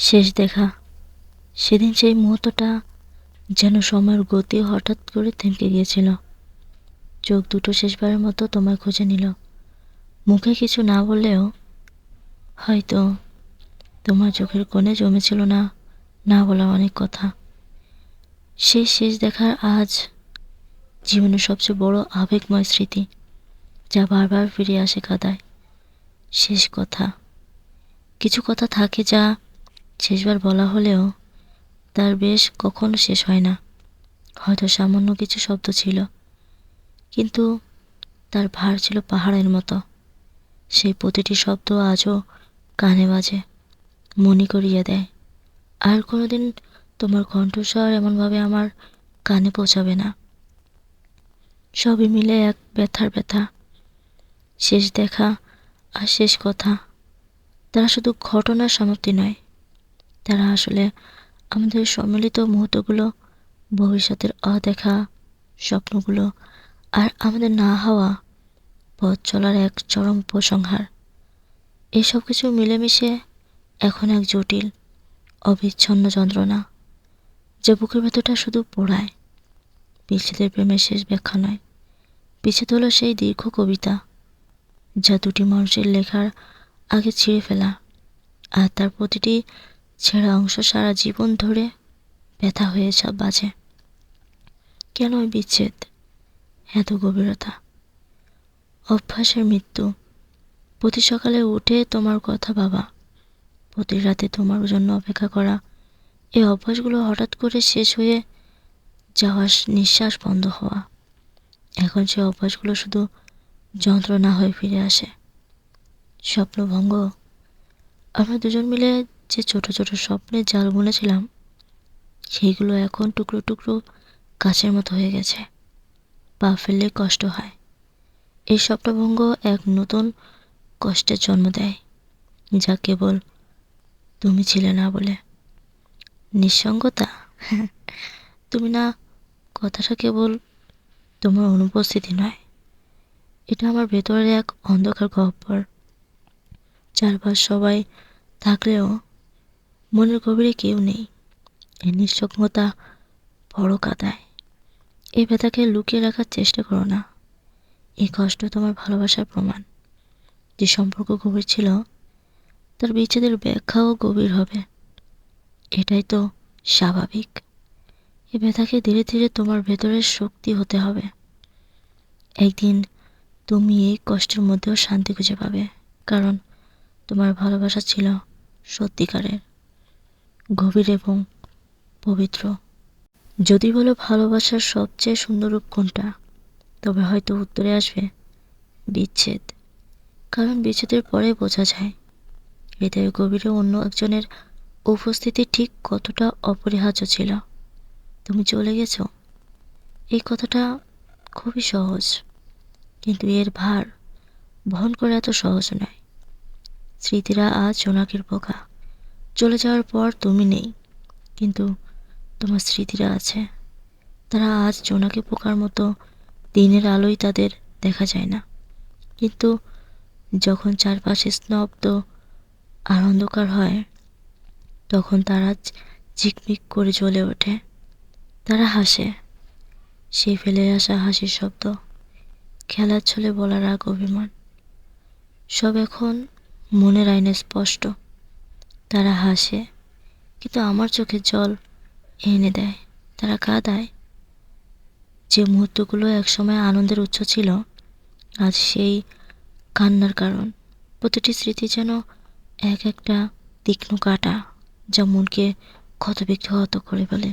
শেষ দেখা। সেদিন সেই মুহূর্তটা যেন সময়ের গতি হঠাৎ করে থেমকে গিয়েছিল। চোখ দুটো শেষবারের মতো তোমায় খুঁজে নিল। মুখে কিছু না বললেও হয়তো তোমার চোখের কোণে জমেছিল না না বলা অনেক কথা। সেই শেষ দেখার আজ জীবনের সবচেয়ে বড় আবেগময় স্মৃতি, যা বারবার ফিরে আসে কাদায়। শেষ কথা। কিছু কথা থাকে যা শেষবার বলা হলেও তার বেশ কখনো শেষ হয় না। হয়তো সামান্য কিছু শব্দ ছিল, কিন্তু তার ভার ছিল পাহাড়ের মতো। সেই প্রতিটি শব্দ আজও কানে বাজে, মনে করিয়ে দেয়। আর কোনোদিন তোমার কণ্ঠস্বর এমনভাবে আমার কানে পৌঁছাবে না। সবই মিলে এক ব্যথার ব্যথা। শেষ দেখা আর শেষ কথা, তারা শুধু ঘটনার সমাপ্তি নয় তারা আসলে আমাদের সম্মিলিত মুহূর্তগুলো, ভবিষ্যতের অদেখা স্বপ্নগুলো আর আমাদের না হওয়া পথ চলার এক চরম উপসংহার। এসব কিছু মিলেমিশে এখন এক জটিল, অবিচ্ছন্ন যন্ত্রণা যে বুকের ভেতরটা শুধু পোড়ায়। বিচ্ছেদের প্রেমের শেষ ব্যাখ্যা নয়, বিচ্ছেদ হলো সেই দীর্ঘ কবিতা যা দুটি মানুষের লেখার আগে ছিঁড়ে ফেলা আর তার প্রতিটি ছেঁড়া অংশ সারা জীবন ধরে ব্যথা হয়ে সব বাজে। কেন বিচ্ছেদ? এত গভীরতা। অভ্যাসের মৃত্যু। প্রতি সকালে উঠে তোমার কথা ভাবা। প্রতি রাতে তোমার জন্য অপেক্ষা করা। এই অভ্যাসগুলো হঠাৎ করে শেষ হয়ে যাওয়ার নিঃশ্বাস বন্ধ হওয়া। এখন সে অভ্যাসগুলো শুধু যন্ত্রণা হয়ে ফিরে আসে। স্বপ্নভঙ্গ। আমরা দুজন মিলে যে ছোট ছোট স্বপ্নের জাল বুনেছিলাম সেইগুলো এখন টুকরো টুকরো কাছের মতো হয়ে গেছে। পা ফেললে কষ্ট হয়। এই স্বপ্নভঙ্গ এক নতুন কষ্টের জন্ম দেয়, যা কেবল তুমি ছিলে না বলে। নিঃসঙ্গতা? তুমি না, কথাটা কেবল তোমার অনুপস্থিতি নয়। এটা আমার ভেতরের এক অন্ধকার গহ্বর চারপাশ সবাই থাকলেও মনের গভীরে কেউ নেই। এই নিঃসঙ্গতা বড় কাদায়। এই ব্যথাকে লুকিয়ে রাখার চেষ্টা করো না। এই কষ্ট তোমার ভালোবাসার প্রমাণ। যে সম্পর্ক গভীর ছিল, তার বিচ্ছেদের ব্যাখ্যাও গভীর হবে। এটাই তো স্বাভাবিক। এ ব্যথাকে ধীরে ধীরে তোমার ভেতরের শক্তি হতে হবে। একদিন তুমি এই কষ্টের মধ্যেও শান্তি খুঁজে পাবে, কারণ তোমার ভালোবাসা ছিল সত্যিকারের। গভীর এবং পবিত্র। যদি বলো ভালোবাসার সবচেয়ে সুন্দর রূপ কোনটা, তবে হয়তো উত্তরে আসবে বিচ্ছেদ। কারণ বিচ্ছেদের পরে বোঝা যায়, হৃদয়ের গভীরে অন্য একজনের উপস্থিতি ঠিক কতটা অপরিহার্য ছিল। তুমি চলে গেছো। এই কথাটা খুবই সহজ, কিন্তু এর ভার বহন করা এত সহজ নয়। স্মৃতিরা আজ জোনাকের পোকা। চলে যাওয়ার পর তুমি নেই। কিন্তু তোমার স্মৃতিরা আছে। তারা আজ জোনাকি পোকার মতো দিনের আলোয় তাদের দেখা যায় না। কিন্তু যখন চারপাশে স্তব্ধ আর অন্ধকার হয়, তখন তারা ঝিকমিক করে জ্বলে ওঠে। তারা হাসে। সেই ফেলে আসা হাসির শব্দ, খেলার ছলে বলার আগ অভিমান। সব এখন মনের আইনে স্পষ্ট। তারা হাসে, কিন্তু আমার চোখে জল এনে দেয়, তারা কাঁদায়। যে মুহূর্তগুলো একসময় আনন্দের উৎস ছিল, আজ সেই কান্নার কারণ। প্রতিটি স্মৃতি যেন এক একটা তীক্ষ্ণ কাটা, যা মনকে ক্ষতবিক্ষত করে ফেলে।